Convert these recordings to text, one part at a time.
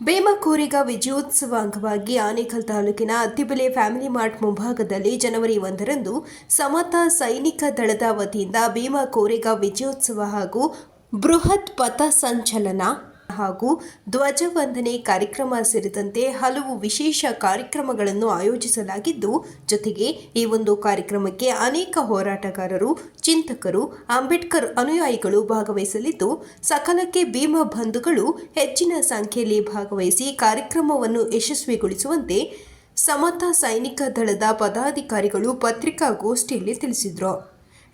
ಬೇಮಕೂರಿಗ ವಿಜಯೋತ್ಸವ ಅಂಗವಾಗಿ ಆನೇಕಲ್ ತಾಲೂಕಿನ ಅತ್ತಿಬೆಲೆ ಫ್ಯಾಮಿಲಿ ಮಾರ್ಟ್ ಮುಂಭಾಗದಲ್ಲಿ ಜನವರಿ ಒಂದರಂದು ಸಮತಾ ಸೈನಿಕ ದಳದ ವತಿಯಿಂದ ಭೀಮಕೋರಿಗ ವಿಜಯೋತ್ಸವ ಹಾಗೂ ಬೃಹತ್ ಪಥ ಸಂಚಲನ ಹಾಗೂ ಧ್ವಜವಂದನೆ ಕಾರ್ಯಕ್ರಮ ಸೇರಿದಂತೆ ಹಲವು ವಿಶೇಷ ಕಾರ್ಯಕ್ರಮಗಳನ್ನು ಆಯೋಜಿಸಲಾಗಿದ್ದು, ಜೊತೆಗೆ ಈ ಒಂದು ಕಾರ್ಯಕ್ರಮಕ್ಕೆ ಅನೇಕ ಹೋರಾಟಗಾರರು, ಚಿಂತಕರು, ಅಂಬೇಡ್ಕರ್ ಅನುಯಾಯಿಗಳು ಭಾಗವಹಿಸಲಿದ್ದು, ಸಕಲಕ್ಕೆ ಭೀಮಾ ಬಂಧುಗಳು ಹೆಚ್ಚಿನ ಸಂಖ್ಯೆಯಲ್ಲಿ ಭಾಗವಹಿಸಿ ಕಾರ್ಯಕ್ರಮವನ್ನು ಯಶಸ್ವಿಗೊಳಿಸುವಂತೆ ಸಮತ ಸೈನಿಕ ದಳದ ಪದಾಧಿಕಾರಿಗಳು ಪತ್ರಿಕಾಗೋಷ್ಠಿಯಲ್ಲಿ ತಿಳಿಸಿದರು.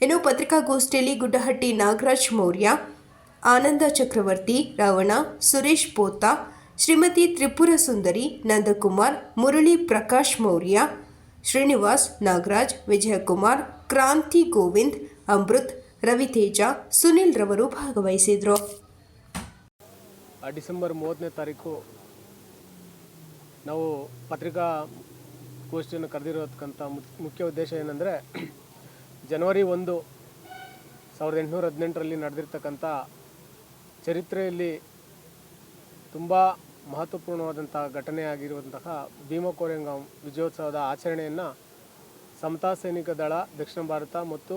ಇನ್ನು ಪತ್ರಿಕಾಗೋಷ್ಠಿಯಲ್ಲಿ ಗುಡ್ಡಹಟ್ಟಿ ನಾಗರಾಜ್ ಮೌರ್ಯ ಆನಂದ ಚಕ್ರವರ್ತಿ, ರಾವಣ, ಸುರೇಶ್ ಪೋತ, ಶ್ರೀಮತಿ ತ್ರಿಪುರ ಸುಂದರಿ, ನಂದಕುಮಾರ್, ಮುರಳಿ ಪ್ರಕಾಶ್ ಮೌರ್ಯ, ಶ್ರೀನಿವಾಸ್ ನಾಗರಾಜ್, ವಿಜಯಕುಮಾರ್, ಕ್ರಾಂತಿ ಗೋವಿಂದ್, ಅಮೃತ್, ರವಿತೇಜ, ಸುನಿಲ್ ರವರು ಭಾಗವಹಿಸಿದರು. ಡಿಸೆಂಬರ್ ಮೂವತ್ತನೇ ತಾರೀಕು ನಾವು ಪತ್ರಿಕಾ ಗೋಷ್ಠಿಯನ್ನು ಕರೆದಿರೋದಕ್ಕಂಥ ಮುಖ್ಯ ಉದ್ದೇಶ ಏನಂದರೆ ಜನವರಿ ಒಂದು ಸಾವಿರದ ಎಂಟುನೂರ ಹದಿನೆಂಟರಲ್ಲಿ ನಡೆದಿರ್ತಕ್ಕಂಥ ಚರಿತ್ರೆಯಲ್ಲಿ ತುಂಬ ಮಹತ್ವಪೂರ್ಣವಾದಂಥ ಘಟನೆಯಾಗಿರುವಂತಹ ಭೀಮ ಕೋರೆಂಗಾಂ ವಿಜಯೋತ್ಸವದ ಆಚರಣೆಯನ್ನು ಸಮತಾ ಸೈನಿಕ ದಳ, ದಕ್ಷಿಣ ಭಾರತ ಮತ್ತು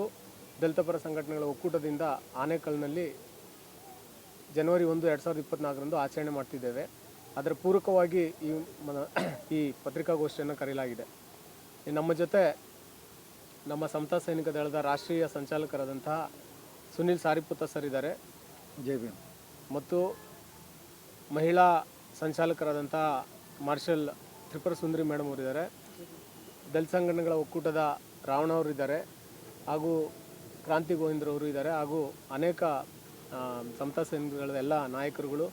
ದಲಿತಪರ ಸಂಘಟನೆಗಳ ಒಕ್ಕೂಟದಿಂದ ಆನೇಕಲ್ನಲ್ಲಿ ಜನವರಿ ಒಂದು, ಎರಡು ಸಾವಿರದ ಇಪ್ಪತ್ತ್ನಾಲ್ಕರಂದು ಆಚರಣೆ ಮಾಡ್ತಿದ್ದೇವೆ. ಅದರ ಪೂರಕವಾಗಿ ಈ ಈ ಪತ್ರಿಕಾಗೋಷ್ಠಿಯನ್ನು ಕರೆಯಲಾಗಿದೆ. ನಮ್ಮ ಜೊತೆ ನಮ್ಮ ಸಮತಾ ಸೈನಿಕ ದಳದ ರಾಷ್ಟ್ರೀಯ ಸಂಚಾಲಕರಾದಂತಹ ಸುನಿಲ್ ಸಾರಿಪುತ್ತ ಸರ್ ಇದ್ದಾರೆ. ಜೈ ಭೀಮ್. ಮತ್ತು ಮಹಿಳಾ ಸಂಚಾಲಕರಾದಂಥ ಮಾರ್ಷಲ್ ತ್ರಿಪುರ ಸುಂದರಿ ಮೇಡಮ್ ಅವರಿದ್ದಾರೆ. ದಲಿತ ಸಂಘಟನೆಗಳ ಒಕ್ಕೂಟದ ರಾವಣ ಅವರು ಇದ್ದಾರೆ ಹಾಗೂ ಕ್ರಾಂತಿ ಗೋವಿಂದ್ರವರು ಇದ್ದಾರೆ ಹಾಗೂ ಅನೇಕ ಸಮತಾ ಸೈನಿಕಗಳ ಎಲ್ಲ ನಾಯಕರುಗಳು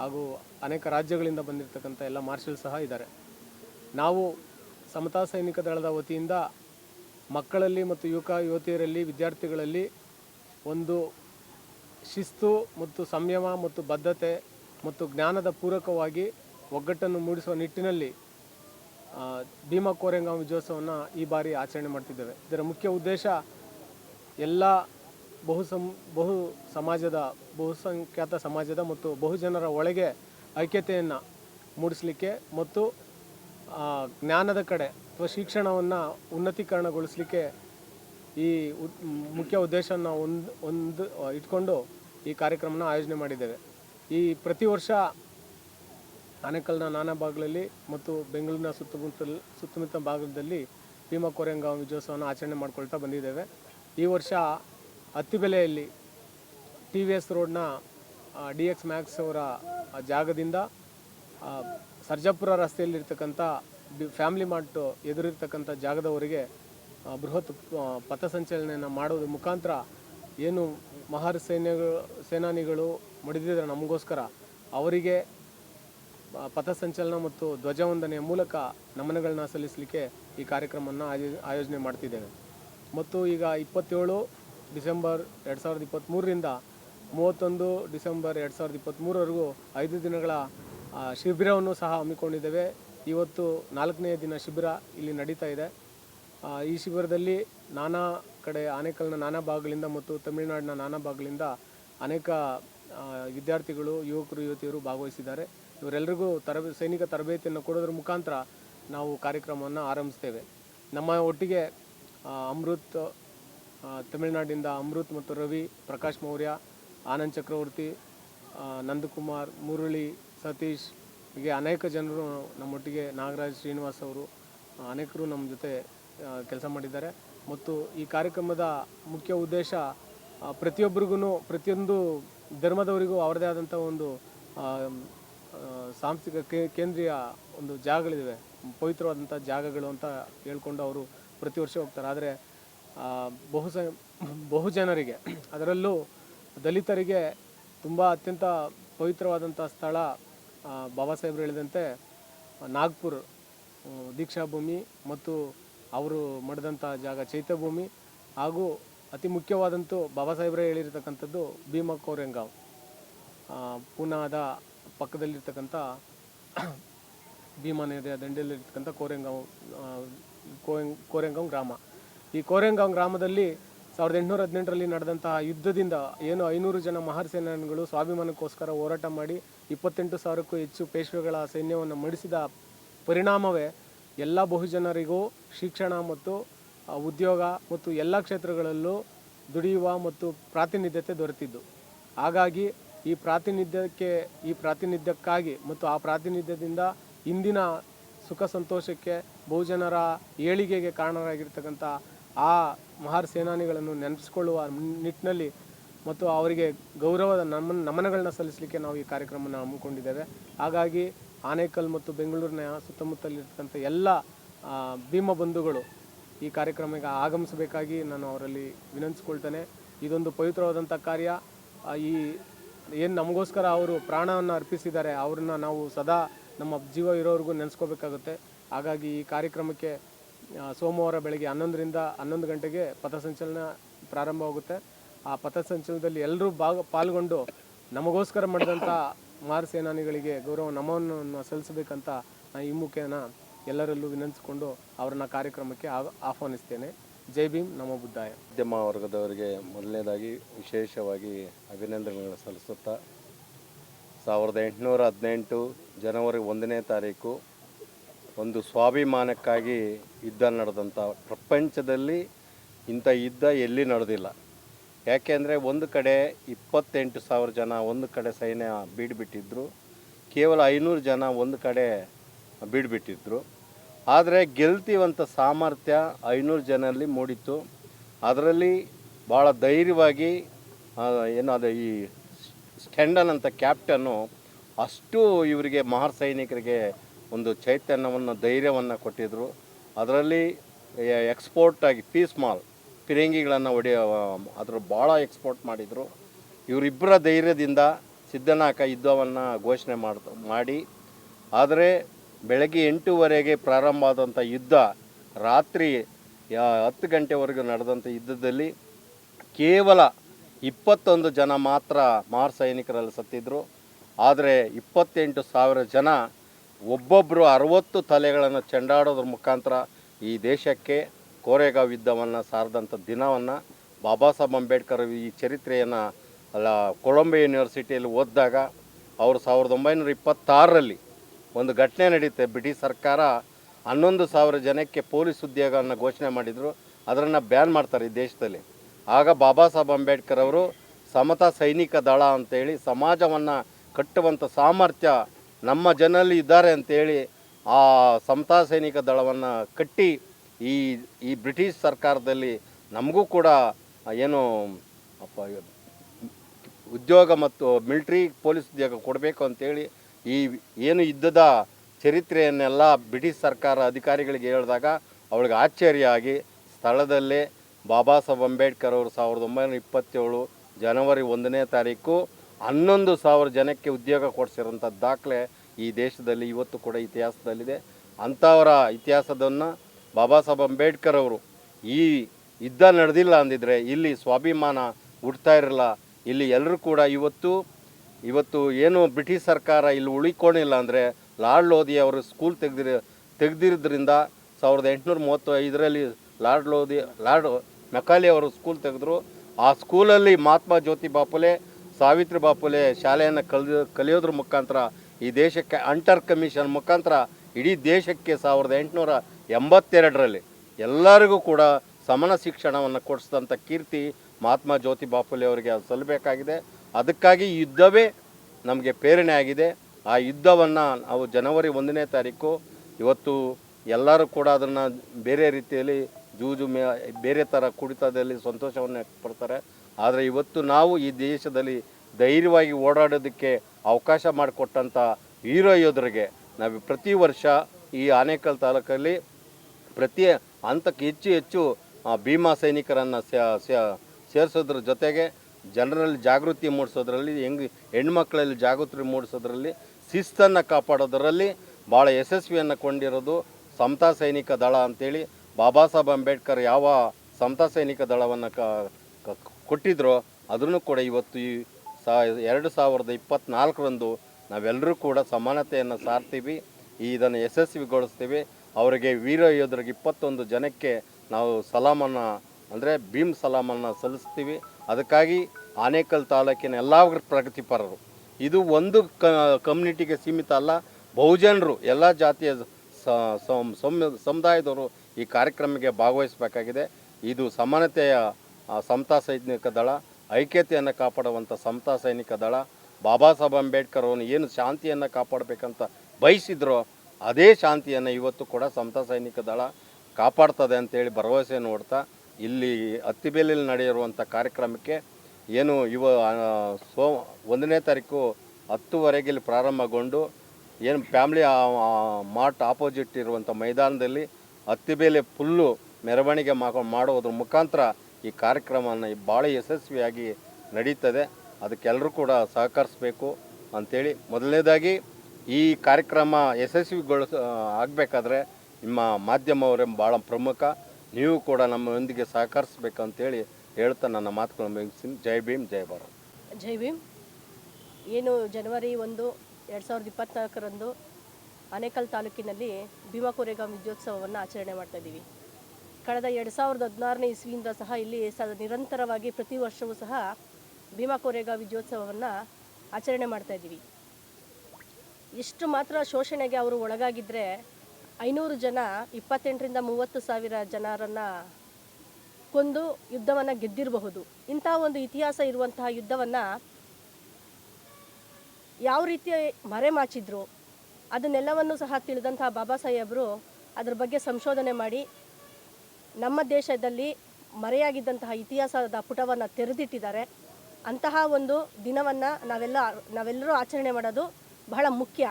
ಹಾಗೂ ಅನೇಕ ರಾಜ್ಯಗಳಿಂದ ಬಂದಿರತಕ್ಕಂಥ ಎಲ್ಲ ಮಾರ್ಷಲ್ ಸಹ ಇದ್ದಾರೆ. ನಾವು ಸಮತಾ ಸೈನಿಕ ದಳದ ವತಿಯಿಂದ ಮಕ್ಕಳಲ್ಲಿ ಮತ್ತು ಯುವಕ, ಯುವತಿಯರಲ್ಲಿ, ವಿದ್ಯಾರ್ಥಿಗಳಲ್ಲಿ ಒಂದು ಶಿಸ್ತು ಮತ್ತು ಸಂಯಮ ಮತ್ತು ಬದ್ಧತೆ ಮತ್ತು ಜ್ಞಾನದ ಪೂರಕವಾಗಿ ಒಗ್ಗಟ್ಟನ್ನು ಮೂಡಿಸುವ ನಿಟ್ಟಿನಲ್ಲಿ ಭೀಮಾ ಕೋರೆಗಾಂವ್ ವಿಜಯೋತ್ಸವವನ್ನು ಈ ಬಾರಿ ಆಚರಣೆ ಮಾಡ್ತಿದ್ದೇವೆ. ಇದರ ಮುಖ್ಯ ಉದ್ದೇಶ ಎಲ್ಲ ಬಹು ಸಂ ಬಹು ಸಮಾಜದ, ಬಹುಸಂಖ್ಯಾತ ಸಮಾಜದ ಮತ್ತು ಬಹುಜನರ ಒಳಗೆ ಐಕ್ಯತೆಯನ್ನು ಮೂಡಿಸಲಿಕ್ಕೆ ಮತ್ತು ಜ್ಞಾನದ ಕಡೆ ಅಥವಾ ಶಿಕ್ಷಣವನ್ನು ಉನ್ನತೀಕರಣಗೊಳಿಸಲಿಕ್ಕೆ ಈ ಮುಖ್ಯ ಉದ್ದೇಶವನ್ನು ಒಂದು ಒಂದು ಇಟ್ಕೊಂಡು ಈ ಕಾರ್ಯಕ್ರಮನ ಆಯೋಜನೆ ಮಾಡಿದ್ದೇವೆ. ಈ ಪ್ರತಿ ವರ್ಷ ಆನೇಕಲ್ನ ನಾನಾ ಭಾಗಗಳಲ್ಲಿ ಮತ್ತು ಬೆಂಗಳೂರಿನ ಸುತ್ತಮುತ್ತಲ, ಸುತ್ತಮುತ್ತ ಭಾಗದಲ್ಲಿ ಭೀಮಾ ಕೋರೆಂಗಾಂವ್ ವಿಜಯೋತ್ಸವನ ಆಚರಣೆ ಮಾಡ್ಕೊಳ್ತಾ ಬಂದಿದ್ದೇವೆ. ಈ ವರ್ಷ ಅತ್ತಿಬೆಲೆಯಲ್ಲಿ ಟಿ ವಿ ಎಸ್ ರೋಡ್ನ ಡಿ ಎಕ್ಸ್ ಮ್ಯಾಕ್ಸ್ ಅವರ ಜಾಗದಿಂದ ಸರ್ಜಾಪುರ ರಸ್ತೆಯಲ್ಲಿರ್ತಕ್ಕಂಥ ಬಿ- ಫ್ಯಾಮಿಲಿ ಮಾರ್ಟ್ ಎದುರಿರ್ತಕ್ಕಂಥ ಜಾಗದವರಿಗೆ ಬೃಹತ್ ಪಥಸಂಚಲನೆಯನ್ನು ಮಾಡೋದ್ರ ಮುಖಾಂತರ ಏನು ಮಹಾರ್ ಸೈನ್ಯಗಳು, ಸೇನಾನಿಗಳು ಮಡಿದಿದ್ದಾರೆ ನಮಗೋಸ್ಕರ, ಅವರಿಗೆ ಪಥಸಂಚಲನ ಮತ್ತು ಧ್ವಜವಂದನೆಯ ಮೂಲಕ ನಮನಗಳನ್ನ ಸಲ್ಲಿಸಲಿಕ್ಕೆ ಈ ಕಾರ್ಯಕ್ರಮವನ್ನು ಆಯೋ- ಆಯೋಜನೆ ಮಾಡ್ತಿದ್ದೇವೆ. ಮತ್ತು ಈಗ ಇಪ್ಪತ್ತೇಳು ಡಿಸೆಂಬರ್ ಎರಡು ಸಾವಿರದ ಇಪ್ಪತ್ತ್ಮೂರರಿಂದ ಮೂವತ್ತೊಂದು ಡಿಸೆಂಬರ್ ಎರಡು ಸಾವಿರದ ಇಪ್ಪತ್ತ್ಮೂರವರೆಗೂ ಐದು ದಿನಗಳ ಶಿಬಿರವನ್ನು ಸಹ ಹಮ್ಮಿಕೊಂಡಿದ್ದೇವೆ. ಇವತ್ತು ನಾಲ್ಕನೇ ದಿನ ಶಿಬಿರ ಇಲ್ಲಿ ನಡೀತಾ ಇದೆ. ಈ ಶಿಬಿರದಲ್ಲಿ ನಾನಾ ಕಡೆ ಆನೇಕಲ್ನ ನಾನಾ ಭಾಗಗಳಿಂದ ಮತ್ತು ತಮಿಳುನಾಡಿನ ನಾನಾ ಭಾಗಗಳಿಂದ ಅನೇಕ ವಿದ್ಯಾರ್ಥಿಗಳು, ಯುವಕರು, ಯುವತಿಯರು ಭಾಗವಹಿಸಿದ್ದಾರೆ. ಇವರೆಲ್ಲರಿಗೂ ತರಬೇ, ಸೈನಿಕ ತರಬೇತಿಯನ್ನು ಕೊಡೋದ್ರ ಮುಖಾಂತರ ನಾವು ಕಾರ್ಯಕ್ರಮವನ್ನು ಆರಂಭಿಸ್ತೇವೆ. ನಮ್ಮ ಒಟ್ಟಿಗೆ ಅಮೃತ್ ತಮಿಳುನಾಡಿಂದ ಅಮೃತ್ ಮತ್ತು ರವಿ, ಪ್ರಕಾಶ್ ಮೌರ್ಯ, ಆನಂದ್ ಚಕ್ರವರ್ತಿ ನಂದಕುಮಾರ್, ಮುರಳಿ, ಸತೀಶ್ ಹೀಗೆ ಅನೇಕ ಜನರು ನಮ್ಮೊಟ್ಟಿಗೆ ನಾಗರಾಜ್ ಶ್ರೀನಿವಾಸ್ ಅವರು ಅನೇಕರು ನಮ್ಮ ಜೊತೆ ಕೆಲಸ ಮಾಡಿದ್ದಾರೆ. ಮತ್ತು ಈ ಕಾರ್ಯಕ್ರಮದ ಮುಖ್ಯ ಉದ್ದೇಶ ಪ್ರತಿಯೊಬ್ಬರಿಗೂ ಪ್ರತಿಯೊಂದು ಧರ್ಮದವರಿಗೂ ಅವರದೇ ಆದಂಥ ಒಂದು ಸಾಂಸ್ಕೃತಿಕ ಕೇಂದ್ರೀಯ ಒಂದು ಜಾಗಗಳಿವೆ. ಪವಿತ್ರವಾದಂಥ ಜಾಗಗಳು ಅಂತ ಹೇಳ್ಕೊಂಡು ಅವರು ಪ್ರತಿ ವರ್ಷ ಹೋಗ್ತಾರೆ. ಆದರೆ ಬಹುಸ ಬಹು ಜನರಿಗೆ ಅದರಲ್ಲೂ ದಲಿತರಿಗೆ ತುಂಬ ಅತ್ಯಂತ ಪವಿತ್ರವಾದಂಥ ಸ್ಥಳ ಬಾಬಾ ಸಾಹೇಬ್ರು ಹೇಳಿದಂತೆ ನಾಗ್ಪುರ್ ದೀಕ್ಷಾಭೂಮಿ ಮತ್ತು ಅವರು ಮಾಡಿದಂಥ ಜಾಗ ಚೈತ್ಯಭೂಮಿ ಹಾಗೂ ಅತಿ ಮುಖ್ಯವಾದಂತೂ ಬಾಬಾ ಸಾಹೇಬ್ರೇ ಹೇಳಿರ್ತಕ್ಕಂಥದ್ದು ಭೀಮ ಕೋರೆಂಗಾವ್ ಪೂನಾದ ಪಕ್ಕದಲ್ಲಿರ್ತಕ್ಕಂಥ ಭೀಮಾ ನದಿಯ ದಂಡೆಯಲ್ಲಿರ್ತಕ್ಕಂಥ ಕೋರೆಂಗಾವ್ ಕೋರೆಂಗ್ ಕೋರೆಂ ಕೋರೆಂಗಾವ್ ಗ್ರಾಮ. ಈ ಕೋರೆಂಗಾವ್ ಗ್ರಾಮದಲ್ಲಿ ಸಾವಿರದ ಎಂಟುನೂರ ಹದಿನೆಂಟರಲ್ಲಿ ನಡೆದಂತಹ ಯುದ್ಧದಿಂದ ಏನು ಐನೂರು ಜನ ಮಹಾರ್ ಸೇನಾನಿಗಳು ಸ್ವಾಭಿಮಾನಕ್ಕೋಸ್ಕರ ಹೋರಾಟ ಮಾಡಿ ಇಪ್ಪತ್ತೆಂಟು ಸಾವಿರಕ್ಕೂ ಹೆಚ್ಚು ಪೇಶ್ವೆಗಳ ಸೈನ್ಯವನ್ನು ಮಡಿಸಿದ ಪರಿಣಾಮವೇ ಎಲ್ಲ ಬಹುಜನರಿಗೂ ಶಿಕ್ಷಣ ಮತ್ತು ಉದ್ಯೋಗ ಮತ್ತು ಎಲ್ಲ ಕ್ಷೇತ್ರಗಳಲ್ಲೂ ದುಡಿಯುವ ಮತ್ತು ಪ್ರಾತಿನಿಧ್ಯತೆ ದೊರೆತಿದ್ದು. ಹಾಗಾಗಿ ಈ ಪ್ರಾತಿನಿಧ್ಯಕ್ಕೆ, ಈ ಪ್ರಾತಿನಿಧ್ಯಕ್ಕಾಗಿ ಮತ್ತು ಆ ಪ್ರಾತಿನಿಧ್ಯದಿಂದ ಇಂದಿನ ಸುಖ ಸಂತೋಷಕ್ಕೆ ಬಹುಜನರ ಏಳಿಗೆಗೆ ಕಾರಣರಾಗಿರ್ತಕ್ಕಂಥ ಆ ಮಹಾರ್ ಸೇನಾನಿಗಳನ್ನು ನೆನಪಿಸಿಕೊಳ್ಳುವ ನಿಟ್ಟಿನಲ್ಲಿ ಮತ್ತು ಅವರಿಗೆ ಗೌರವದ ನಮನ ನಮನಗಳನ್ನ ಸಲ್ಲಿಸಲಿಕ್ಕೆ ನಾವು ಈ ಕಾರ್ಯಕ್ರಮವನ್ನು ಹಮ್ಮಿಕೊಂಡಿದ್ದೇವೆ. ಹಾಗಾಗಿ ಆನೇಕಲ್ ಮತ್ತು ಬೆಂಗಳೂರಿನ ಸುತ್ತಮುತ್ತಲಿರ್ತಕ್ಕಂಥ ಎಲ್ಲ ಭೀಮ ಬಂಧುಗಳು ಈ ಕಾರ್ಯಕ್ರಮಕ್ಕೆ ಆಗಮಿಸಬೇಕಾಗಿ ನಾನು ಅವರಲ್ಲಿ ವಿನಂತಿಸ್ಕೊಳ್ತೇನೆ. ಇದೊಂದು ಪವಿತ್ರವಾದಂಥ ಕಾರ್ಯ. ಈ ಏನು ನಮಗೋಸ್ಕರ ಅವರು ಪ್ರಾಣವನ್ನು ಅರ್ಪಿಸಿದ್ದಾರೆ, ಅವ್ರನ್ನ ನಾವು ಸದಾ ನಮ್ಮ ಜೀವ ಇರೋರಿಗೂ ನೆನೆಸ್ಕೋಬೇಕಾಗುತ್ತೆ. ಹಾಗಾಗಿ ಈ ಕಾರ್ಯಕ್ರಮಕ್ಕೆ ಸೋಮವಾರ ಬೆಳಗ್ಗೆ ಹನ್ನೊಂದರಿಂದ ಹನ್ನೊಂದು ಗಂಟೆಗೆ ಪಥಸಂಚಲನ ಪ್ರಾರಂಭವಾಗುತ್ತೆ. ಆ ಪಥಸಂಚಲನದಲ್ಲಿ ಎಲ್ಲರೂ ಭಾಗ, ಪಾಲ್ಗೊಂಡು ನಮಗೋಸ್ಕರ ಮಾಡಿದಂಥ ಮಾರ್ ಸೇನಾನಿಗಳಿಗೆ ಗೌರವ ನಮನವನ್ನು ಸಲ್ಲಿಸಬೇಕಂತ ನಾನು ಈ ಮುಖೇನ ಎಲ್ಲರಲ್ಲೂ ವಿನಂತಿಸಿಕೊಂಡು ಅವರನ್ನ ಕಾರ್ಯಕ್ರಮಕ್ಕೆ ಆಹ್ವಾನಿಸ್ತೇನೆ. ಜೈ ಭೀಮ್ ನಮ್ಮ ಬುದ್ಧಾಯ. ಉದ್ಯಮ ವರ್ಗದವರಿಗೆ ಮೊದಲನೇದಾಗಿ ವಿಶೇಷವಾಗಿ ಅಭಿನಂದನೆಗಳನ್ನು ಸಲ್ಲಿಸುತ್ತಾ, ಸಾವಿರದ ಎಂಟುನೂರ ಹದಿನೆಂಟು ಜನವರಿ ಒಂದನೇ ತಾರೀಕು ಒಂದು ಸ್ವಾಭಿಮಾನಕ್ಕಾಗಿ ಯುದ್ಧ ನಡೆದಂಥ ಪ್ರಪಂಚದಲ್ಲಿ ಇಂಥ ಯುದ್ಧ ಎಲ್ಲಿ ನಡೆದಿಲ್ಲ. ಯಾಕೆಂದರೆ ಒಂದು ಕಡೆ ಇಪ್ಪತ್ತೆಂಟು ಸಾವಿರ ಜನ ಒಂದು ಕಡೆ ಸೈನ್ಯ ಬೀಡ್ಬಿಟ್ಟಿದ್ರು, ಕೇವಲ ಐನೂರು ಜನ ಒಂದು ಕಡೆ ಬಿಡಿಬಿಟ್ಟಿದ್ರು. ಆದರೆ ಗೆಲ್ತೀವಂಥ ಸಾಮರ್ಥ್ಯ ಐನೂರು ಜನರಲ್ಲಿ ಮೂಡಿತ್ತು. ಅದರಲ್ಲಿ ಭಾಳ ಧೈರ್ಯವಾಗಿ ಏನಾದ ಈ ಸ್ಟೆಂಡನ್ ಅಂತ ಕ್ಯಾಪ್ಟನ್ನು ಅಷ್ಟು ಇವರಿಗೆ ಮಹಾರ್ ಸೈನಿಕರಿಗೆ ಒಂದು ಚೈತನ್ಯವನ್ನು, ಧೈರ್ಯವನ್ನು ಕೊಟ್ಟಿದ್ದರು ಅದರಲ್ಲಿ ಎಕ್ಸ್ಪೋರ್ಟಾಗಿ ಪೀಸ್ ಮಾಲ್ ಫಿರಂಗಿಗಳನ್ನು ಹೊಡೆಯ ಅದ್ರ ಭಾಳ ಎಕ್ಸ್ಪೋರ್ಟ್ ಮಾಡಿದರು. ಇವರಿಬ್ಬರ ಧೈರ್ಯದಿಂದ ಸಿದ್ಧನಾಕ ಯುದ್ಧವನ್ನು ಘೋಷಣೆ ಮಾಡಿ. ಆದರೆ ಬೆಳಗ್ಗೆ ಎಂಟೂವರೆಗೆ ಪ್ರಾರಂಭ ಆದಂಥ ಯುದ್ಧ, ರಾತ್ರಿ ಹತ್ತು ಗಂಟೆವರೆಗೂ ನಡೆದಂಥ ಯುದ್ಧದಲ್ಲಿ ಕೇವಲ ಇಪ್ಪತ್ತೊಂದು ಜನ ಮಾತ್ರ ಮಾರ್ ಸೈನಿಕರಲ್ಲಿ ಸತ್ತಿದ್ರು. ಆದರೆ ಇಪ್ಪತ್ತೆಂಟು ಸಾವಿರ ಜನ ಒಬ್ಬೊಬ್ಬರು ಅರವತ್ತು ತಲೆಗಳನ್ನು ಚೆಂಡಾಡೋದ್ರ ಮುಖಾಂತರ ಈ ದೇಶಕ್ಕೆ ಕೋರೆಗಾಂವ್ ಯುದ್ಧವನ್ನು ಸಾರಿದಂಥ ದಿನವನ್ನು ಬಾಬಾ ಸಾಹೇಬ್ ಅಂಬೇಡ್ಕರ್ ಈ ಚರಿತ್ರೆಯನ್ನು ಅಲ್ಲ ಕೊಳಂಬೆ ಯೂನಿವರ್ಸಿಟಿಯಲ್ಲಿ ಓದಿದಾಗ ಅವರು ಸಾವಿರದ ಒಂಬೈನೂರ ಇಪ್ಪತ್ತಾರರಲ್ಲಿ ಒಂದು ಘಟನೆ ನಡೀತೆ ಬ್ರಿಟಿಷ್ ಸರ್ಕಾರ ಹನ್ನೊಂದು ಸಾವಿರ ಜನಕ್ಕೆ ಪೊಲೀಸ್ ಉದ್ಯೋಗವನ್ನು ಘೋಷಣೆ ಮಾಡಿದರು. ಅದನ್ನು ಬ್ಯಾನ್ ಮಾಡ್ತಾರೆ ಈ ದೇಶದಲ್ಲಿ. ಆಗ ಬಾಬಾ ಸಾಹೇಬ್ ಅಂಬೇಡ್ಕರ್ ಅವರು ಸಮತಾ ಸೈನಿಕ ದಳ ಅಂತೇಳಿ ಸಮಾಜವನ್ನು ಕಟ್ಟುವಂಥ ಸಾಮರ್ಥ್ಯ ನಮ್ಮ ಜನರಲ್ಲಿ ಇದ್ದಾರೆ ಅಂತೇಳಿ ಆ ಸಮತಾ ಸೈನಿಕ ದಳವನ್ನು ಕಟ್ಟಿ ಈ ಈ ಬ್ರಿಟಿಷ್ ಸರ್ಕಾರದಲ್ಲಿ ನಮಗೂ ಕೂಡ ಏನು ಉದ್ಯೋಗ ಮತ್ತು ಮಿಲ್ಟ್ರಿ ಪೊಲೀಸ್ ಉದ್ಯೋಗ ಕೊಡಬೇಕು ಅಂತೇಳಿ ಈ ಏನು ಯುದ್ಧದ ಚರಿತ್ರೆಯನ್ನೆಲ್ಲ ಬ್ರಿಟಿಷ್ ಸರ್ಕಾರ ಅಧಿಕಾರಿಗಳಿಗೆ ಹೇಳಿದಾಗ ಅವಳಿಗೆ ಆಶ್ಚರ್ಯ ಆಗಿ ಸ್ಥಳದಲ್ಲೇ ಬಾಬಾ ಸಾಹೇಬ್ ಅಂಬೇಡ್ಕರ್ ಅವರು ಸಾವಿರದ ಒಂಬೈನೂರ ಇಪ್ಪತ್ತೇಳು ಜನವರಿ ಒಂದನೇ ತಾರೀಕು ಹನ್ನೊಂದು ಸಾವಿರ ಜನಕ್ಕೆ ಉದ್ಯೋಗ ಕೊಡಿಸಿರೋಂಥ ದಾಖಲೆ ಈ ದೇಶದಲ್ಲಿ ಇವತ್ತು ಕೂಡ ಇತಿಹಾಸದಲ್ಲಿದೆ. ಅಂಥವರ ಇತಿಹಾಸದನ್ನು ಬಾಬಾ ಸಾಹೇಬ್ ಅಂಬೇಡ್ಕರ್ ಅವರು, ಈ ಯುದ್ಧ ನಡೆದಿಲ್ಲ ಅಂದಿದ್ರೆ ಇಲ್ಲಿ ಸ್ವಾಭಿಮಾನ ಹುಡ್ತಾ ಇರಲ್ಲ. ಇಲ್ಲಿ ಎಲ್ಲರೂ ಕೂಡ ಇವತ್ತು ಇವತ್ತು ಏನು ಬ್ರಿಟಿಷ್ ಸರ್ಕಾರ ಇಲ್ಲಿ ಉಳಿಕೊಂಡಿಲ್ಲ ಅಂದರೆ ಲಾರ್ಡ್ ಲೋಧಿ ಅವರು ಸ್ಕೂಲ್ ತೆಗೆದಿರ, ತೆಗೆದಿರೋದ್ರಿಂದ ಸಾವಿರದ ಎಂಟುನೂರ ಮೂವತ್ತೈದರಲ್ಲಿ ಲಾರ್ಡ್ ಲೋಧಿ, ಲಾರ್ಡ್ ಮೆಕಾಲಿ ಅವರು ಸ್ಕೂಲ್ ತೆಗೆದ್ರು. ಆ ಸ್ಕೂಲಲ್ಲಿ ಮಹಾತ್ಮ ಜ್ಯೋತಿ ಬಾಪುಲೆ, ಸಾವಿತ್ರಿ ಬಾಪುಲೆ ಶಾಲೆಯನ್ನು ಕಲಿಯೋ ಕಲಿಯೋದ್ರ ಮುಖಾಂತರ ಈ ದೇಶಕ್ಕೆ ಅಂಟರ್ ಕಮಿಷನ್ ಮುಖಾಂತರ ಇಡೀ ದೇಶಕ್ಕೆ ಸಾವಿರದ ಎಂಟುನೂರ ಎಂಬತ್ತೆರಡರಲ್ಲಿ ಎಲ್ಲರಿಗೂ ಕೂಡ ಸಮಾನ ಶಿಕ್ಷಣವನ್ನು ಕೊಡಿಸಿದಂಥ ಕೀರ್ತಿ ಮಹಾತ್ಮ ಜ್ಯೋತಿ ಬಾಪುಲೆ ಅವರಿಗೆ ಅದು ಸಲ್ಲಬೇಕಾಗಿದೆ. ಅದಕ್ಕಾಗಿ ಯುದ್ಧವೇ ನಮಗೆ ಪ್ರೇರಣೆ ಆಗಿದೆ. ಆ ಯುದ್ಧವನ್ನು ನಾವು ಜನವರಿ ಒಂದನೇ ತಾರೀಕು ಇವತ್ತು ಎಲ್ಲರೂ ಕೂಡ ಅದನ್ನು ಬೇರೆ ರೀತಿಯಲ್ಲಿ ಜೂಜು ಮೇ ಬೇರೆ ಥರ ಕುಡಿತದಲ್ಲಿ ಸಂತೋಷವನ್ನು ಪಡ್ತಾರೆ. ಆದರೆ ಇವತ್ತು ನಾವು ಈ ದೇಶದಲ್ಲಿ ಧೈರ್ಯವಾಗಿ ಓಡಾಡೋದಕ್ಕೆ ಅವಕಾಶ ಮಾಡಿಕೊಟ್ಟಂಥ ವೀರ ಯೋಧರಿಗೆ ನಾವು ಪ್ರತಿ ವರ್ಷ ಈ ಆನೇಕಲ್ ತಾಲೂಕಲ್ಲಿ ಪ್ರತಿ ಹಂತಕ್ಕೆ ಹೆಚ್ಚು ಹೆಚ್ಚು ಭೀಮಾ ಸೈನಿಕರನ್ನು ಸೇರಿಸೋದ್ರ ಜೊತೆಗೆ ಜನರಲ್ಲಿ ಜಾಗೃತಿ ಮೂಡಿಸೋದ್ರಲ್ಲಿ, ಹೆಂಗ್ ಹೆಣ್ಮಕ್ಳಲ್ಲಿ ಜಾಗೃತಿ ಮೂಡಿಸೋದ್ರಲ್ಲಿ, ಶಿಸ್ತನ್ನು ಕಾಪಾಡೋದರಲ್ಲಿ ಭಾಳ ಯಶಸ್ವಿಯನ್ನು ಕೊಂಡಿರೋದು ಸಮತಾ ಸೈನಿಕ ದಳ ಅಂತೇಳಿ ಬಾಬಾ ಸಾಹೇಬ್ ಅಂಬೇಡ್ಕರ್ ಯಾವ ಸಮತಾ ಸೈನಿಕ ದಳವನ್ನು ಕೊಟ್ಟಿದ್ರೋ ಅದನ್ನು ಕೂಡ ಇವತ್ತು ಈ ಸಾ, ಎರಡು ಸಾವಿರದ ಇಪ್ಪತ್ತ್ನಾಲ್ಕರಂದು ನಾವೆಲ್ಲರೂ ಕೂಡ ಸಮಾನತೆಯನ್ನು ಸಾರ್ತೀವಿ ಇದನ್ನು ಯಶಸ್ವಿಗೊಳಿಸ್ತೀವಿ. ಅವರಿಗೆ ವೀರ ಯೋಧರಿಗೆ ಇಪ್ಪತ್ತೊಂದು ಜನಕ್ಕೆ ನಾವು ಸಲಾಮನ್ನು, ಅಂದರೆ ಭೀಮ್ ಸಲಾಮನ್ನು ಸಲ್ಲಿಸ್ತೀವಿ. ಅದಕ್ಕಾಗಿ ಆನೇಕಲ್ ತಾಲೂಕಿನ ಎಲ್ಲ ಪ್ರಗತಿಪರರು. ಇದು ಒಂದು ಕ, ಕಮ್ಯುನಿಟಿಗೆ ಸೀಮಿತ ಅಲ್ಲ, ಬಹುಜನರು, ಎಲ್ಲ ಜಾತಿಯ ಸಮುದಾಯದವರು ಈ ಕಾರ್ಯಕ್ರಮಕ್ಕೆ ಭಾಗವಹಿಸಬೇಕಾಗಿದೆ. ಇದು ಸಮಾನತೆಯ ಸಮತಾ ಸೈನಿಕ ದಳ, ಐಕ್ಯತೆಯನ್ನು ಕಾಪಾಡುವಂಥ ಸಮತಾ ಸೈನಿಕ ದಳ. ಬಾಬಾ ಸಾಹೇಬ್ ಅಂಬೇಡ್ಕರ್ ಅವನು ಏನು ಶಾಂತಿಯನ್ನು ಕಾಪಾಡಬೇಕಂತ ಬಯಸಿದ್ರೋ ಅದೇ ಶಾಂತಿಯನ್ನು ಇವತ್ತು ಕೂಡ ಸಮತಾ ಸೈನಿಕ ದಳ ಕಾಪಾಡ್ತದೆ ಅಂತೇಳಿ ಭರವಸೆ ನೋಡ್ತಾ, ಇಲ್ಲಿ ಅತ್ತಿಬೇಲಲ್ಲಿ ನಡೆಯಿರುವಂಥ ಕಾರ್ಯಕ್ರಮಕ್ಕೆ ಏನು ಇವ ಸೋ, ಒಂದನೇ ತಾರೀಕು ಹತ್ತುವರೆಗೆ ಇಲ್ಲಿ ಪ್ರಾರಂಭಗೊಂಡು, ಏನು ಫ್ಯಾಮ್ಲಿ ಮಾರ್ಟ್ ಆಪೋಸಿಟ್ ಇರುವಂಥ ಮೈದಾನದಲ್ಲಿ ಅತ್ತಿಬೇಲೆ ಫುಲ್ಲು ಮೆರವಣಿಗೆ ಮಾಡುವುದರ ಮುಖಾಂತರ ಈ ಕಾರ್ಯಕ್ರಮವನ್ನು ಭಾಳ ಯಶಸ್ವಿಯಾಗಿ ನಡೀತದೆ. ಅದಕ್ಕೆಲ್ಲರೂ ಕೂಡ ಸಹಕರಿಸಬೇಕು ಅಂಥೇಳಿ ಮೊದಲನೇದಾಗಿ ಈ ಕಾರ್ಯಕ್ರಮ ಯಶಸ್ವಿಗೊಳಿಸ ಆಗಬೇಕಾದ್ರೆ ನಿಮ್ಮ ಮಾಧ್ಯಮವರೇ ಭಾಳ ಪ್ರಮುಖ. ನೀವು ಕೂಡ ನಮ್ಮೊಂದಿಗೆ ಸಹಕರಿಸಬೇಕಂತೇಳಿ ಹೇಳ್ತಾ ನನ್ನ ಮಾತುಗಳನ್ನು ಮುಗಿಸ್ತೀನಿ. ಜೈ ಭೀಮ್, ಜೈ ಭಾರತ್. ಜೈ ಭೀಮ್. ಏನು ಜನವರಿ ಒಂದು, ಎರಡು ಸಾವಿರದ ಇಪ್ಪತ್ತ್ನಾಲ್ಕರಂದು ಆನೇಕಲ್ ತಾಲೂಕಿನಲ್ಲಿ ಭೀಮಾ ಕೋರೆಗಾಂವ್ ವಿದ್ಯೋತ್ಸವವನ್ನು ಆಚರಣೆ ಮಾಡ್ತಾ ಇದ್ದೀವಿ. ಕಳೆದ ಎರಡು ಸಾವಿರದ ಹದಿನಾರನೇ ಇಸ್ವಿಯಿಂದ ಸಹ ಇಲ್ಲಿ ಸ, ನಿರಂತರವಾಗಿ ಪ್ರತಿ ವರ್ಷವೂ ಸಹ ಭೀಮಾ ಕೋರೆಗಾಂವ್ ವಿದ್ಯೋತ್ಸವವನ್ನು ಆಚರಣೆ ಮಾಡ್ತಾ ಎಷ್ಟು ಮಾತ್ರ ಶೋಷಣೆಗೆ ಅವರು ಒಳಗಾಗಿದ್ದರೆ ಐನೂರು ಜನ, ಇಪ್ಪತ್ತೆಂಟರಿಂದ ಮೂವತ್ತು ಸಾವಿರ ಜನರನ್ನು ಕೊಂದು ಯುದ್ಧವನ್ನು ಗೆದ್ದಿರಬಹುದು. ಇಂಥ ಒಂದು ಇತಿಹಾಸ ಇರುವಂತಹ ಯುದ್ಧವನ್ನು ಯಾವ ರೀತಿ ಮರೆಮಾಚಿದ್ರು, ಅದನ್ನೆಲ್ಲವನ್ನು ಸಹ ತಿಳಿದಂತಹ ಬಾಬಾ ಸಾಹೇಬರು ಅದರ ಬಗ್ಗೆ ಸಂಶೋಧನೆ ಮಾಡಿ ನಮ್ಮ ದೇಶದಲ್ಲಿ ಮರೆಯಾಗಿದ್ದಂತಹ ಇತಿಹಾಸದ ಪುಟವನ್ನು ತೆರೆದಿಟ್ಟಿದ್ದಾರೆ. ಅಂತಹ ಒಂದು ದಿನವನ್ನು ನಾವೆಲ್ಲ, ನಾವೆಲ್ಲರೂ ಆಚರಣೆ ಮಾಡೋದು ಬಹಳ ಮುಖ್ಯ.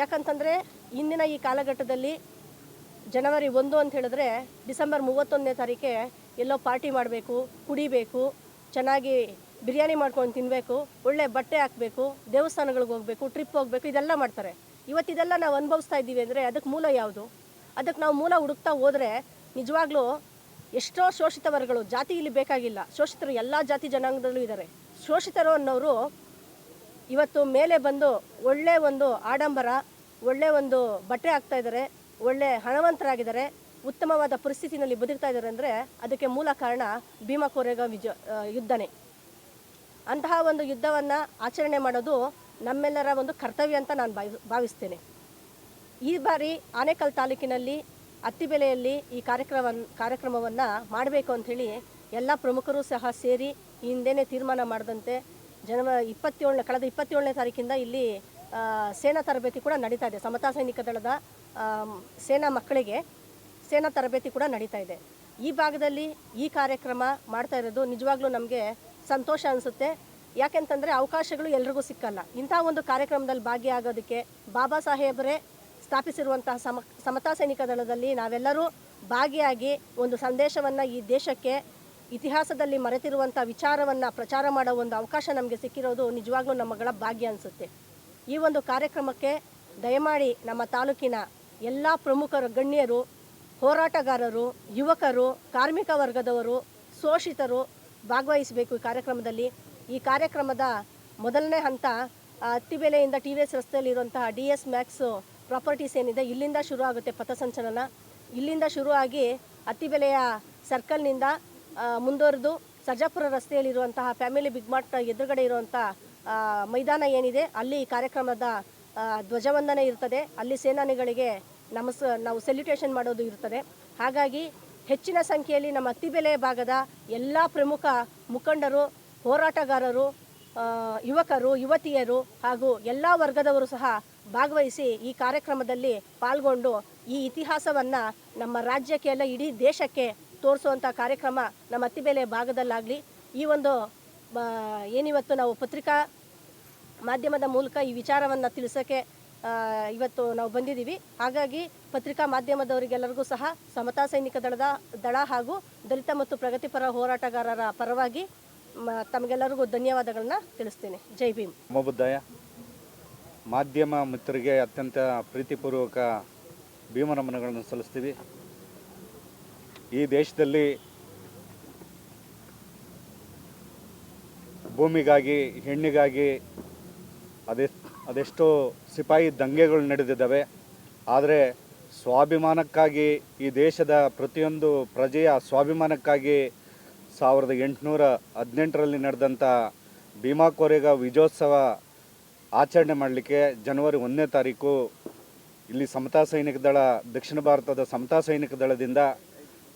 ಯಾಕಂತಂದರೆ ಇಂದಿನ ಈ ಕಾಲಘಟ್ಟದಲ್ಲಿ ಜನವರಿ ಒಂದು ಅಂತ ಹೇಳಿದ್ರೆ ಡಿಸೆಂಬರ್ ಮೂವತ್ತೊಂದನೇ ತಾರೀಕೆ ಎಲ್ಲೋ ಪಾರ್ಟಿ ಮಾಡಬೇಕು, ಕುಡಿಬೇಕು, ಚೆನ್ನಾಗಿ ಬಿರಿಯಾನಿ ಮಾಡ್ಕೊಂಡು ತಿನ್ನಬೇಕು ಒಳ್ಳೆ ಬಟ್ಟೆ ಹಾಕಬೇಕು, ದೇವಸ್ಥಾನಗಳಿಗೆ ಹೋಗಬೇಕು ಟ್ರಿಪ್ ಹೋಗಬೇಕು, ಇದೆಲ್ಲ ಮಾಡ್ತಾರೆ. ಇವತ್ತಿದೆಲ್ಲ ನಾವು ಅನುಭವಿಸ್ತಾ ಇದ್ದೀವಿ ಅಂದರೆ ಅದಕ್ಕೆ ಮೂಲ ಯಾವುದು? ಅದಕ್ಕೆ ನಾವು ಮೂಲ ಹುಡುಕ್ತಾ ಹೋದರೆ ನಿಜವಾಗ್ಲೂ ಎಷ್ಟೋ ಶೋಷಿತ ವರ್ಗಗಳು ಜಾತಿ ಇಲ್ಲಿ ಬೇಕಾಗಿಲ್ಲ. ಶೋಷಿತರು ಎಲ್ಲ ಜಾತಿ ಜನಾಂಗದಲ್ಲೂ ಇದ್ದಾರೆ. ಶೋಷಿತರು ಅನ್ನೋರು ಇವತ್ತು ಮೇಲೆ ಬಂದು ಒಳ್ಳೆ ಒಂದು ಆಡಂಬರ, ಒಳ್ಳೆ ಒಂದು ಬಟ್ಟೆ ಹಾಕ್ತಾ ಇದ್ದಾರೆ, ಒಳ್ಳೆ ಹಣವಂತರಾಗಿದ್ದಾರೆ, ಉತ್ತಮವಾದ ಪರಿಸ್ಥಿತಿನಲ್ಲಿ ಬದುಕ್ತಾ ಇದ್ದಾರೆ ಅಂದರೆ ಅದಕ್ಕೆ ಮೂಲ ಕಾರಣ ಭೀಮಾ ಕೋರೆಗಾಂವ್ ವಿಜ ಯುದ್ಧನೇ. ಅಂತಹ ಒಂದು ಯುದ್ಧವನ್ನು ಆಚರಣೆ ಮಾಡೋದು ನಮ್ಮೆಲ್ಲರ ಒಂದು ಕರ್ತವ್ಯ ಅಂತ ನಾನು ಭಾವಿ ಭಾವಿಸ್ತೇನೆ. ಈ ಬಾರಿ ಆನೇಕಲ್ ತಾಲೂಕಿನಲ್ಲಿ ಅತ್ತಿಬೆಲೆಯಲ್ಲಿ ಈ ಕಾರ್ಯಕ್ರಮ ಕಾರ್ಯಕ್ರಮವನ್ನು ಮಾಡಬೇಕು ಅಂಥೇಳಿ ಎಲ್ಲ ಪ್ರಮುಖರು ಸಹ ಸೇರಿ ಈ ಹಿಂದೆನೇ ತೀರ್ಮಾನ ಮಾಡಿದಂತೆ ಜನವ ಇಪ್ಪತ್ತೇಳನೇ, ಕಳೆದ ಇಪ್ಪತ್ತೇಳನೇ ತಾರೀಕಿಂದ ಇಲ್ಲಿ ಸೇನಾ ತರಬೇತಿ ಕೂಡ ನಡೀತಾ ಇದೆ. ಸಮತಾ ಸೈನಿಕ ದಳದ ಸೇನಾ ಮಕ್ಕಳಿಗೆ ಸೇನಾ ತರಬೇತಿ ಕೂಡ ನಡೀತಾ ಇದೆ. ಈ ಭಾಗದಲ್ಲಿ ಈ ಕಾರ್ಯಕ್ರಮ ಮಾಡ್ತಾ ಇರೋದು ನಿಜವಾಗ್ಲೂ ನಮಗೆ ಸಂತೋಷ ಅನಿಸುತ್ತೆ. ಯಾಕೆಂತಂದರೆ ಅವಕಾಶಗಳು ಎಲ್ರಿಗೂ ಸಿಕ್ಕಲ್ಲ. ಇಂಥ ಒಂದು ಕಾರ್ಯಕ್ರಮದಲ್ಲಿ ಭಾಗಿಯಾಗೋದಕ್ಕೆ ಬಾಬಾ ಸಾಹೇಬರೇ ಸ್ಥಾಪಿಸಿರುವಂತಹ ಸಮ, ಸಮತಾ ಸೈನಿಕ ದಳದಲ್ಲಿ ನಾವೆಲ್ಲರೂ ಭಾಗಿಯಾಗಿ ಒಂದು ಸಂದೇಶವನ್ನು ಈ ದೇಶಕ್ಕೆ ಇತಿಹಾಸದಲ್ಲಿ ಮರೆತಿರುವಂಥ ವಿಚಾರವನ್ನು ಪ್ರಚಾರ ಮಾಡೋ ಒಂದು ಅವಕಾಶ ನಮಗೆ ಸಿಕ್ಕಿರೋದು ನಿಜವಾಗ್ಲೂ ನಮ್ಮಗಳ ಭಾಗ್ಯ ಅನಿಸುತ್ತೆ. ಈ ಒಂದು ಕಾರ್ಯಕ್ರಮಕ್ಕೆ ದಯಮಾಡಿ ನಮ್ಮ ತಾಲೂಕಿನ ಎಲ್ಲ ಪ್ರಮುಖರು ಗಣ್ಯರು, ಹೋರಾಟಗಾರರು, ಯುವಕರು, ಕಾರ್ಮಿಕ ವರ್ಗದವರು, ಶೋಷಿತರು ಭಾಗವಹಿಸಬೇಕು ಈ ಕಾರ್ಯಕ್ರಮದಲ್ಲಿ. ಈ ಕಾರ್ಯಕ್ರಮದ ಮೊದಲನೇ ಹಂತ ಅತ್ತಿಬೆಲೆಯಿಂದ ಟಿ ವಿ ಎಸ್ ರಸ್ತೆಯಲ್ಲಿರುವಂತಹ ಡಿ ಎಸ್ ಮ್ಯಾಕ್ಸ್ ಪ್ರಾಪರ್ಟೀಸ್ ಏನಿದೆ, ಇಲ್ಲಿಂದ ಶುರು ಆಗುತ್ತೆ ಪಥಸಂಚಲನ. ಇಲ್ಲಿಂದ ಶುರುವಾಗಿ ಅತ್ತಿಬೆಲೆಯ ಸರ್ಕಲ್ನಿಂದ ಮುಂದುವರೆದು ಸರ್ಜಾಪುರ ರಸ್ತೆಯಲ್ಲಿರುವಂತಹ ಫ್ಯಾಮಿಲಿ ಬಿಗ್ ಮಾರ್ಟ್ ಎದುರುಗಡೆ ಇರುವಂಥ ಮೈದಾನ ಏನಿದೆ, ಅಲ್ಲಿ ಕಾರ್ಯಕ್ರಮದ ಧ್ವಜವಂದನೆ ಇರ್ತದೆ. ಅಲ್ಲಿ ಸೇನಾನಿಗಳಿಗೆ ನಮಸ್, ನಾವು ಸೆಲ್ಯುಟೇಷನ್ ಮಾಡೋದು ಇರ್ತದೆ. ಹಾಗಾಗಿ ಹೆಚ್ಚಿನ ಸಂಖ್ಯೆಯಲ್ಲಿ ನಮ್ಮ ಅತ್ತಿಬೆಲೆ ಭಾಗದ ಎಲ್ಲ ಪ್ರಮುಖ ಮುಖಂಡರು, ಹೋರಾಟಗಾರರು ಯುವಕರು, ಯುವತಿಯರು ಹಾಗೂ ಎಲ್ಲ ವರ್ಗದವರು ಸಹ ಭಾಗವಹಿಸಿ ಈ ಕಾರ್ಯಕ್ರಮದಲ್ಲಿ ಪಾಲ್ಗೊಂಡು ಈ ಇತಿಹಾಸವನ್ನು ನಮ್ಮ ರಾಜ್ಯಕ್ಕೆ ಅಲ್ಲ, ಇಡೀ ದೇಶಕ್ಕೆ ತೋರಿಸುವಂಥ ಕಾರ್ಯಕ್ರಮ ನಮ್ಮ ಅತ್ತಿಬೇಲೆ ಭಾಗದಲ್ಲಾಗಲಿ, ಈ ಒಂದು ಏನಿವತ್ತು ನಾವು ಪತ್ರಿಕಾ ಮಾಧ್ಯಮದ ಮೂಲಕ ಈ ವಿಚಾರವನ್ನು ತಿಳಿಸೋಕ್ಕೆ ಇವತ್ತು ನಾವು ಬಂದಿದ್ದೀವಿ. ಹಾಗಾಗಿ ಪತ್ರಿಕಾ ಮಾಧ್ಯಮದವರಿಗೆಲ್ಲರಿಗೂ ಸಹ ಸಮತಾ ಸೈನಿಕ ದಳದ, ದಳ ಹಾಗೂ ದಲಿತ ಮತ್ತು ಪ್ರಗತಿಪರ ಹೋರಾಟಗಾರರ ಪರವಾಗಿ ತಮಗೆಲ್ಲರಿಗೂ ಧನ್ಯವಾದಗಳನ್ನ ತಿಳಿಸ್ತೀನಿ. ಜೈ ಭೀಮ್. ಮೊಬುದ್ದಾಯ ಮಾಧ್ಯಮ ಮಿತ್ರರಿಗೆ ಅತ್ಯಂತ ಪ್ರೀತಿಪೂರ್ವಕ ಭೀಮನಮನಗಳನ್ನು ಸಲ್ಲಿಸ್ತೀವಿ. ಈ ದೇಶದಲ್ಲಿ ಭೂಮಿಗಾಗಿ, ಹೆಣ್ಣಿಗಾಗಿ ಅದೆ, ಅದೆಷ್ಟೋ ಸಿಪಾಯಿ ದಂಗೆಗಳು ನಡೆದಿದ್ದಾವೆ. ಆದರೆ ಸ್ವಾಭಿಮಾನಕ್ಕಾಗಿ ಈ ದೇಶದ ಪ್ರತಿಯೊಂದು ಪ್ರಜೆಯ ಸ್ವಾಭಿಮಾನಕ್ಕಾಗಿ ಸಾವಿರದ ಎಂಟುನೂರ ಹದಿನೆಂಟರಲ್ಲಿ ನಡೆದಂಥ ಭೀಮಾ ಕೋರೆಗ ವಿಜಯೋತ್ಸವ ಆಚರಣೆ ಮಾಡಲಿಕ್ಕೆ ಜನವರಿ ಒಂದನೇ ತಾರೀಕು ಇಲ್ಲಿ ಸಮತಾ ಸೈನಿಕ ದಳ, ದಕ್ಷಿಣ ಭಾರತದ ಸಮತಾ ಸೈನಿಕ ದಳದಿಂದ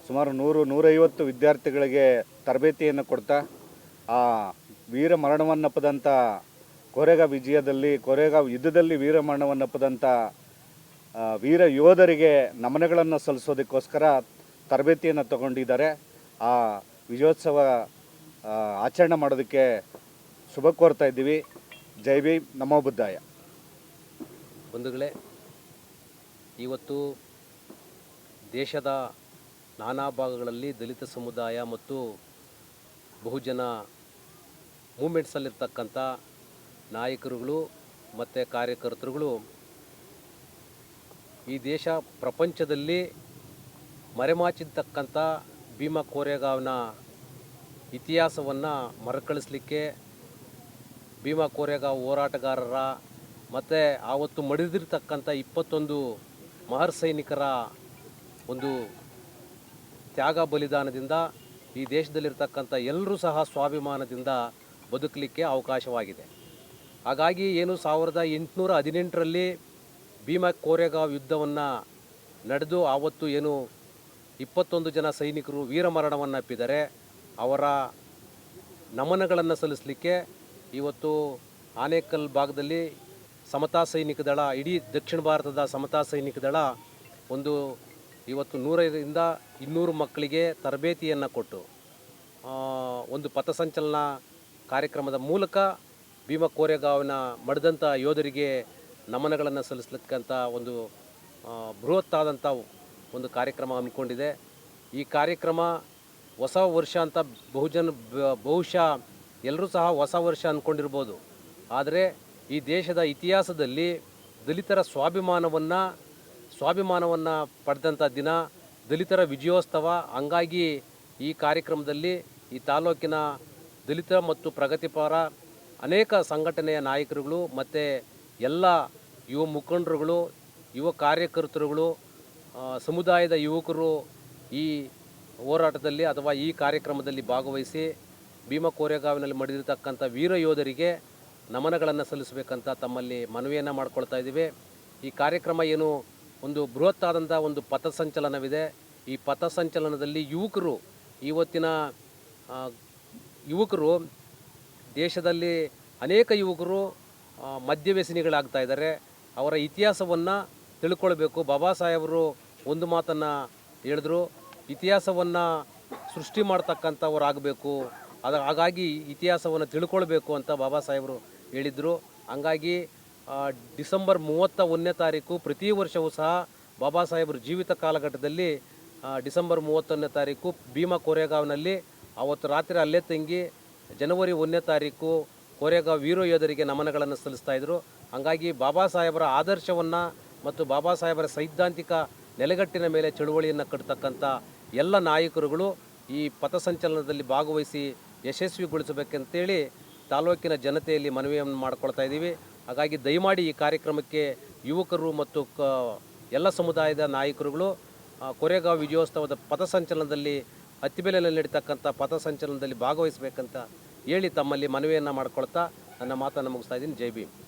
ಸುಮಾರು ನೂರು, ನೂರೈವತ್ತು ವಿದ್ಯಾರ್ಥಿಗಳಿಗೆ ತರಬೇತಿಯನ್ನು ಕೊಡ್ತಾ, ಆ ವೀರ ಮರಣವನ್ನಪ್ಪದಂಥ ಕೋರೆಗಾಂವ್ ವಿಜಯದಲ್ಲಿ ಕೋರೆಗಾವ್ ಯುದ್ಧದಲ್ಲಿ ವೀರ ಮರಣವನ್ನಪ್ಪದಂಥ ವೀರ ಯೋಧರಿಗೆ ನಮನಗಳನ್ನು ಸಲ್ಲಿಸೋದಕ್ಕೋಸ್ಕರ ತರಬೇತಿಯನ್ನು ತಗೊಂಡಿದ್ದಾರೆ. ಆ ವಿಜಯೋತ್ಸವ ಆಚರಣೆ ಮಾಡೋದಕ್ಕೆ ಶುಭ ಕೋರ್ತಾ ಇದ್ದೀವಿ. ಜೈ ಬಿ ನಮೋ ಬುದ್ಧಾಯ. ಬಂಧುಗಳೇ, ಇವತ್ತು ದೇಶದ ನಾನಾ ಭಾಗಗಳಲ್ಲಿ ದಲಿತ ಸಮುದಾಯ ಮತ್ತು ಬಹುಜನ ಮೂಮೆಂಟ್ಸಲ್ಲಿರ್ತಕ್ಕಂಥ ನಾಯಕರುಗಳು ಮತ್ತು ಕಾರ್ಯಕರ್ತರುಗಳು ಈ ದೇಶ ಪ್ರಪಂಚದಲ್ಲಿ ಮರೆಮಾಚಿರ್ತಕ್ಕಂಥ ಭೀಮಾ ಕೋರೆಗಾವ್ನ ಇತಿಹಾಸವನ್ನು ಮರುಕಳಿಸ್ಲಿಕ್ಕೆ ಭೀಮಾ ಕೋರೆಗಾವ್ ಹೋರಾಟಗಾರರ ಮತ್ತು ಆವತ್ತು ಮಡಿದಿರ್ತಕ್ಕಂಥ ಇಪ್ಪತ್ತೊಂದು ಮಹರ್ ಸೈನಿಕರ ಒಂದು ತ್ಯಾಗ ಬಲಿದಾನದಿಂದ ಈ ದೇಶದಲ್ಲಿರ್ತಕ್ಕಂಥ ಎಲ್ಲರೂ ಸಹ ಸ್ವಾಭಿಮಾನದಿಂದ ಬದುಕಲಿಕ್ಕೆ ಅವಕಾಶವಾಗಿದೆ. ಹಾಗಾಗಿ ಏನು ಸಾವಿರದ ಎಂಟುನೂರ ಹದಿನೆಂಟರಲ್ಲಿ ಭೀಮಾ ಕೋರೆಗಾವ್ ಯುದ್ಧವನ್ನು ನಡೆದು ಆವತ್ತು ಏನು ಇಪ್ಪತ್ತೊಂದು ಜನ ಸೈನಿಕರು ವೀರಮರಣವನ್ನು ಅಪ್ಪಿದ್ದಾರೆ ಅವರ ನಮನಗಳನ್ನು ಸಲ್ಲಿಸಲಿಕ್ಕೆ ಇವತ್ತು ಆನೇಕಲ್ ಭಾಗದಲ್ಲಿ ಸಮತಾ ಸೈನಿಕ ದಳ, ಇಡೀ ದಕ್ಷಿಣ ಭಾರತದ ಸಮತಾ ಸೈನಿಕ ದಳ ಒಂದು ಇವತ್ತು ನೂರರಿಂದ ಇನ್ನೂರು ಮಕ್ಕಳಿಗೆ ತರಬೇತಿಯನ್ನು ಕೊಟ್ಟು ಒಂದು ಪಥಸಂಚಲನ ಕಾರ್ಯಕ್ರಮದ ಮೂಲಕ ಭೀಮ ಕೋರೆಗಾವಿನ ಮಡಿದಂಥ ಯೋಧರಿಗೆ ನಮನಗಳನ್ನು ಸಲ್ಲಿಸ್ಲಿಕ್ಕಂಥ ಒಂದು ಬೃಹತ್ತಾದಂಥ ಒಂದು ಕಾರ್ಯಕ್ರಮ ಹಮ್ಮಿಕೊಂಡಿದೆ. ಈ ಕಾರ್ಯಕ್ರಮ ಹೊಸ ವರ್ಷ ಅಂತ ಬಹುಜನ, ಬಹುಶಃ ಎಲ್ಲರೂ ಸಹ ಹೊಸ ವರ್ಷ ಅಂದ್ಕೊಂಡಿರ್ಬೋದು ಆದರೆ ಈ ದೇಶದ ಇತಿಹಾಸದಲ್ಲಿ ದಲಿತರ ಸ್ವಾಭಿಮಾನವನ್ನು ಸ್ವಾಭಿಮಾನವನ್ನು ಪಡೆದಂಥ ದಿನ ದಲಿತರ ವಿಜಯೋತ್ಸವ ಹಂಗಾಗಿ ಈ ಕಾರ್ಯಕ್ರಮದಲ್ಲಿ ಈ ತಾಲೂಕಿನ ದಲಿತ ಮತ್ತು ಪ್ರಗತಿಪರ ಅನೇಕ ಸಂಘಟನೆಯ ನಾಯಕರುಗಳು ಮತ್ತು ಎಲ್ಲ ಯುವ ಮುಖಂಡರುಗಳು, ಯುವ ಕಾರ್ಯಕರ್ತರುಗಳು ಸಮುದಾಯದ ಯುವಕರು ಈ ಹೋರಾಟದಲ್ಲಿ ಅಥವಾ ಈ ಕಾರ್ಯಕ್ರಮದಲ್ಲಿ ಭಾಗವಹಿಸಿ ಭೀಮಾ ಕೋರೆಗಾವಿನಲ್ಲಿ ಮಡಿದಿರತಕ್ಕಂಥ ವೀರ ಯೋಧರಿಗೆ ನಮನಗಳನ್ನು ಸಲ್ಲಿಸಬೇಕಂತ ತಮ್ಮಲ್ಲಿ ಮನವಿಯನ್ನು ಮಾಡ್ಕೊಳ್ತಾ ಇದ್ದೀವಿ. ಈ ಕಾರ್ಯಕ್ರಮ ಏನು ಒಂದು ಬೃಹತ್ತಾದಂಥ ಒಂದು ಪಥಸಂಚಲನವಿದೆ ಈ ಪಥಸಂಚಲನದಲ್ಲಿ ಯುವಕರು ಇವತ್ತಿನ ಯುವಕರು ದೇಶದಲ್ಲಿ ಅನೇಕ ಯುವಕರು ಮದ್ಯವ್ಯಸನಿಗಳಾಗ್ತಾ ಇದ್ದಾರೆ. ಅವರ ಇತಿಹಾಸವನ್ನು ತಿಳ್ಕೊಳ್ಬೇಕು. ಬಾಬಾ ಸಾಹೇಬರು ಒಂದು ಮಾತನ್ನು ಹೇಳಿದ್ರು. ಇತಿಹಾಸವನ್ನು ಸೃಷ್ಟಿ ಮಾಡ್ತಕ್ಕಂಥವ್ರಾಗಬೇಕು ಅದು, ಹಾಗಾಗಿ ಇತಿಹಾಸವನ್ನು ತಿಳ್ಕೊಳ್ಬೇಕು ಅಂತ ಬಾಬಾ ಸಾಹೇಬರು ಹೇಳಿದರು. ಹಂಗಾಗಿ ಡಿಸೆಂಬರ್ ಮೂವತ್ತ ಒಂದನೇ ತಾರೀಕು ಪ್ರತಿ ವರ್ಷವೂ ಸಹ ಬಾಬಾ ಸಾಹೇಬರು ಜೀವಿತ ಕಾಲಘಟ್ಟದಲ್ಲಿ ಡಿಸೆಂಬರ್ ಮೂವತ್ತೊಂದನೇ ತಾರೀಕು ಭೀಮಾ ಕೋರೆಗಾವ್ನಲ್ಲಿ ಅವತ್ತು ರಾತ್ರಿ ಅಲ್ಲೇ ತಂಗಿ ಜನವರಿ ಒಂದನೇ ತಾರೀಕು ಕೋರೆಗಾವ್ ವೀರ ಯೋಧರಿಗೆ ನಮನಗಳನ್ನು ಸಲ್ಲಿಸ್ತಾ ಇದ್ದರು ಹಾಗಾಗಿ ಬಾಬಾ ಸಾಹೇಬರ ಆದರ್ಶವನ್ನು ಮತ್ತು ಬಾಬಾ ಸಾಹೇಬರ ಸೈದ್ಧಾಂತಿಕ ನೆಲೆಗಟ್ಟಿನ ಮೇಲೆ ಚಳುವಳಿಯನ್ನು ಕಟ್ಟತಕ್ಕಂಥ ಎಲ್ಲ ನಾಯಕರುಗಳು ಈ ಪಥಸಂಚಲನದಲ್ಲಿ ಭಾಗವಹಿಸಿ ಯಶಸ್ವಿಗೊಳಿಸಬೇಕಂತೇಳಿ ತಾಲೂಕಿನ ಜನತೆಯಲ್ಲಿ ಮನವಿಯನ್ನು ಮಾಡ್ಕೊಳ್ತಾ ಇದ್ದೀವಿ. ಹಾಗಾಗಿ ದಯಮಾಡಿ ಈ ಕಾರ್ಯಕ್ರಮಕ್ಕೆ ಯುವಕರು ಮತ್ತು ಕ ಎಲ್ಲ ಸಮುದಾಯದ ನಾಯಕರುಗಳು ಕೊರೆಗಾವ್ ವಿಜಯೋತ್ಸವದ ಪಥಸಂಚಲನದಲ್ಲಿ ಅತ್ತಿಬೆಲೆಯಲ್ಲಿ ನಡೀತಕ್ಕಂಥ ಪಥಸಂಚಲನದಲ್ಲಿ ಭಾಗವಹಿಸಬೇಕಂತ ಹೇಳಿ ತಮ್ಮಲ್ಲಿ ಮನವಿಯನ್ನು ಮಾಡ್ಕೊಳ್ತಾ ನನ್ನ ಮಾತನ್ನು ಮುಗಿಸ್ತಾ ಇದ್ದೀನಿ. ಜೈ ಭೀಮ್.